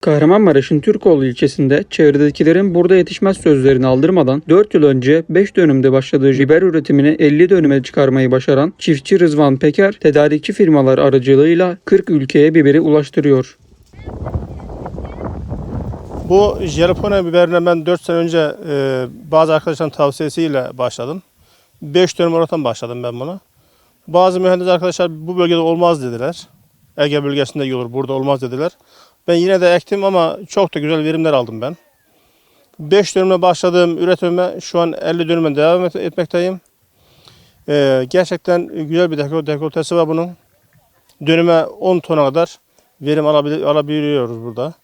Kahramanmaraş'ın Türkoğlu ilçesinde çevredekilerin burada yetişmez sözlerini aldırmadan 4 yıl önce 5 dönümde başladığı biber üretimini 50 dönüme çıkarmayı başaran çiftçi Rızvan Peker, tedarikçi firmalar aracılığıyla 40 ülkeye biberi ulaştırıyor. Bu Jalapeno biberine ben 4 sene önce e, bazı arkadaşların tavsiyesiyle başladım. 5 dönüm oradan başladım ben buna. Bazı mühendis arkadaşlar bu bölgede olmaz dediler. Ege bölgesinde iyi olur, burada olmaz dediler. Ben yine de ektim ama çok da güzel verimler aldım ben. 5 dönümle başladığım üretimime şu an 50 dönüme devam et- etmekteyim. E, gerçekten güzel bir dekol, dekoltesi var bunun. Dönüme 10 tona kadar verim alabili- alabiliyoruz burada.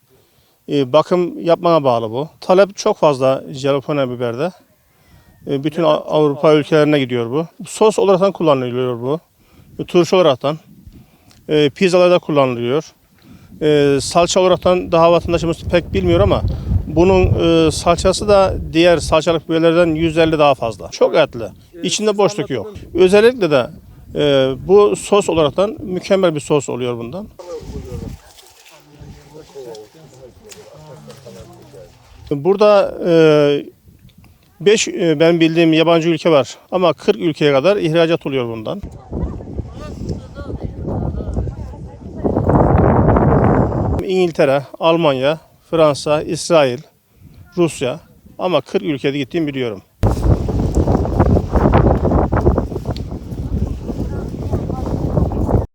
E, bakım yapmana bağlı bu. Talep çok fazla jalapeno biberde. E, bütün A- Avrupa ülkelerine gidiyor bu. Sos olarak kullanılıyor bu. Turşu olaraktan. E, pizzalarda kullanılıyor. E, salça olaraktan daha vatandaşımız pek bilmiyor ama bunun e, salçası da diğer salçalık biberlerden 150 daha fazla. Çok etli. İçinde boşluk yok. Özellikle de e, bu sos olaraktan mükemmel bir sos oluyor bundan. Burada 5 ben bildiğim yabancı ülke var ama 40 ülkeye kadar ihracat oluyor bundan. İngiltere, Almanya, Fransa, İsrail, Rusya ama 40 ülkede gittiğimi biliyorum.